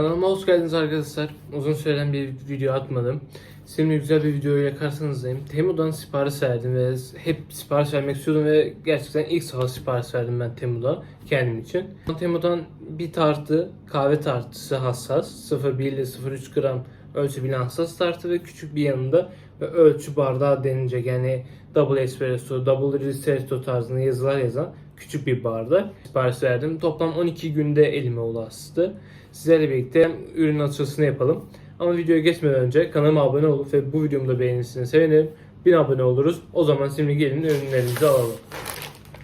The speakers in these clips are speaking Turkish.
Kanalıma hoş geldiniz arkadaşlar. Uzun süreden bir video atmadım. Şimdi güzel bir videoyla karşınızdayım. Temu'dan sipariş verdim ve hep sipariş vermek istiyordum ve gerçekten ilk sabah sipariş verdim ben Temu'da kendim için. Temu'dan bir tartı, kahve tartısı hassas. 0,1 ile 0,3 gram ölçü bilen hassas tartı ve küçük bir yanında ve ölçü bardağı denilecek yani double espresso, double ristretto tarzında yazılar yazan küçük bir bardak sipariş verdim. Toplam 12 günde elime ulaştı. Sizlerle birlikte ürün açılışını yapalım. Ama videoya geçmeden önce kanalıma abone olup ve bu videomu da beğenirseniz sevinirim. 1000 abone oluruz. O zaman şimdi gelin ürünlerimizi alalım.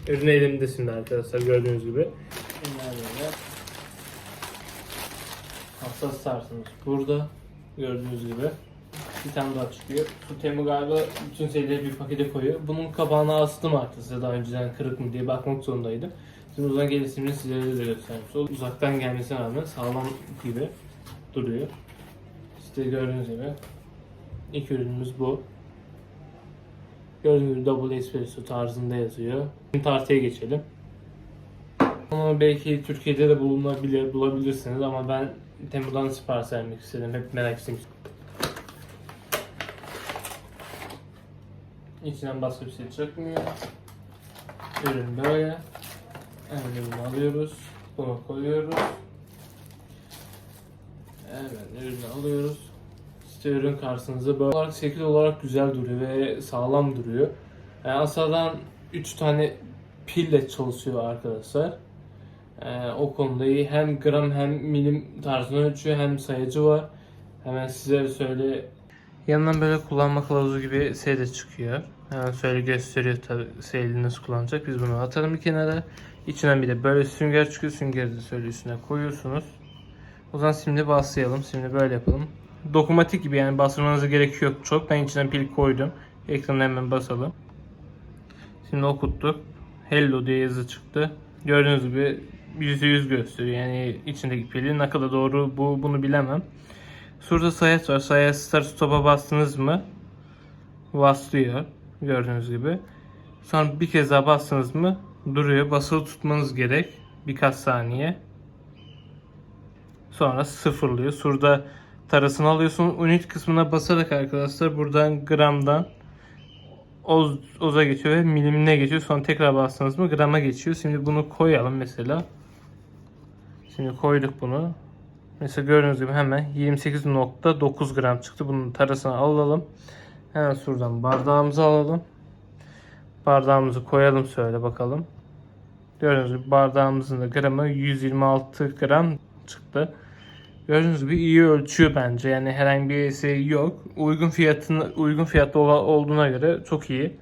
Ürün elimde arkadaşlar gördüğünüz gibi. Hassas tartımız burada. Gördüğünüz gibi. Bir tane daha çıkıyor. Bu Temu galiba bütün serileri bir pakete koyuyor. Bunun kapağını astım artık size daha önceden kırık mı diye bakmak zorundaydım. Şimdi uzak gelişimini sizlere de göstermiş oldum. Uzaktan gelmesine rağmen sağlam gibi duruyor. İşte gördüğünüz gibi ilk ürünümüz bu. Gördüğünüz gibi double espresso tarzında yazıyor. Şimdi tartıya geçelim. Ama belki Türkiye'de de bulunabilir, bulabilirsiniz ama ben Temu'dan sipariş vermek istedim. Hep merak etmiştim. İçinden başka bir şey çıkmıyor. Ürün böyle. Hemen ürünü alıyoruz. Bunu koyuyoruz. Evet ürünü alıyoruz. İşte ürün karşınıza böyle olarak şekil olarak güzel duruyor ve sağlam duruyor. Yani asadan 3 tane pille çalışıyor arkadaşlar. Ee, o konuda iyi. Hem gram hem milim tarzında ölçüyor hem sayacı var. Hemen size söyle. Yanından böyle kullanma kılavuzu gibi şey de çıkıyor. Hemen şöyle gösteriyor tabi şeyini nasıl kullanacak. Biz bunu atalım bir kenara. İçinden bir de böyle sünger çıkıyor. Süngeri de şöyle üstüne koyuyorsunuz. O zaman şimdi başlayalım. Şimdi böyle yapalım. Dokunmatik gibi yani bastırmanıza gerek yok çok. Ben içine pil koydum. Ekranı hemen basalım. Şimdi okuttuk. Hello diye yazı çıktı. Gördüğünüz gibi %100 gösteriyor. Yani içindeki pili ne kadar doğru bu bunu bilemem. Şurada sayaç var. Sayaç start stop'a bastınız mı? Başlıyor. Gördüğünüz gibi. Sonra bir kez daha bastınız mı? Duruyor. Basılı tutmanız gerek. Birkaç saniye. Sonra sıfırlıyor. Şurada tarasını alıyorsun. Unit kısmına basarak arkadaşlar buradan gramdan oz, oza geçiyor ve milimine geçiyor. Sonra tekrar bastınız mı grama geçiyor. Şimdi bunu koyalım mesela. Şimdi koyduk bunu. Mesela gördüğünüz gibi hemen 28.9 gram çıktı. Bunun tarasını alalım. Hemen şuradan bardağımızı alalım. Bardağımızı koyalım şöyle bakalım. Gördüğünüz gibi bardağımızın da gramı 126 gram çıktı. Gördüğünüz gibi iyi ölçüyor bence. Yani herhangi bir şey yok. Uygun fiyatını uygun fiyatlı olduğuna göre çok iyi.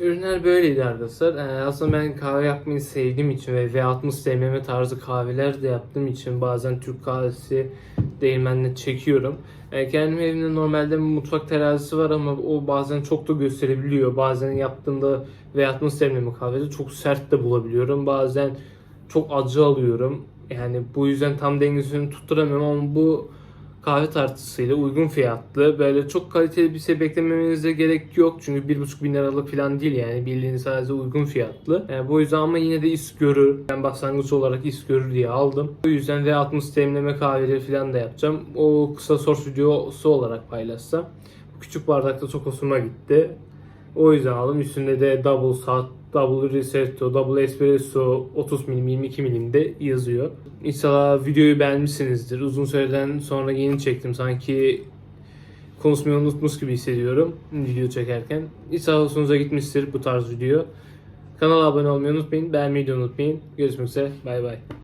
Ürünler böyleydi arkadaşlar. Ee, aslında ben kahve yapmayı sevdiğim için ve V60 demleme tarzı kahveler de yaptığım için bazen Türk kahvesi değirmenle çekiyorum. Ee, kendim evimde normalde mutfak terazisi var ama o bazen çok da gösterebiliyor. Bazen yaptığımda V60 demleme kahvede çok sert de bulabiliyorum. Bazen çok acı alıyorum. Yani bu yüzden tam dengesini tutturamıyorum ama bu kahve tartısıyla uygun fiyatlı. Böyle çok kaliteli bir şey beklememenize gerek yok. Çünkü 1,5 bin liralık falan değil yani. Bildiğiniz sadece uygun fiyatlı. Yani bu yüzden ama yine de is görür. Ben başlangıç olarak is görür diye aldım. Bu yüzden V60 demleme kahveleri falan da yapacağım. O kısa source videosu olarak paylaşsam. Bu küçük bardakta çok hoşuma gitti. O yüzden aldım. Üstünde de double saat, double ristretto, double espresso 30 milim 22 milim de yazıyor. İnşallah videoyu beğenmişsinizdir. Uzun süreden sonra yeni çektim. Sanki konuşmayı unutmuş gibi hissediyorum video çekerken. İnşallah hoşunuza gitmiştir bu tarz video. Kanala abone olmayı unutmayın. Beğenmeyi de unutmayın. Görüşmek üzere. Bay bay.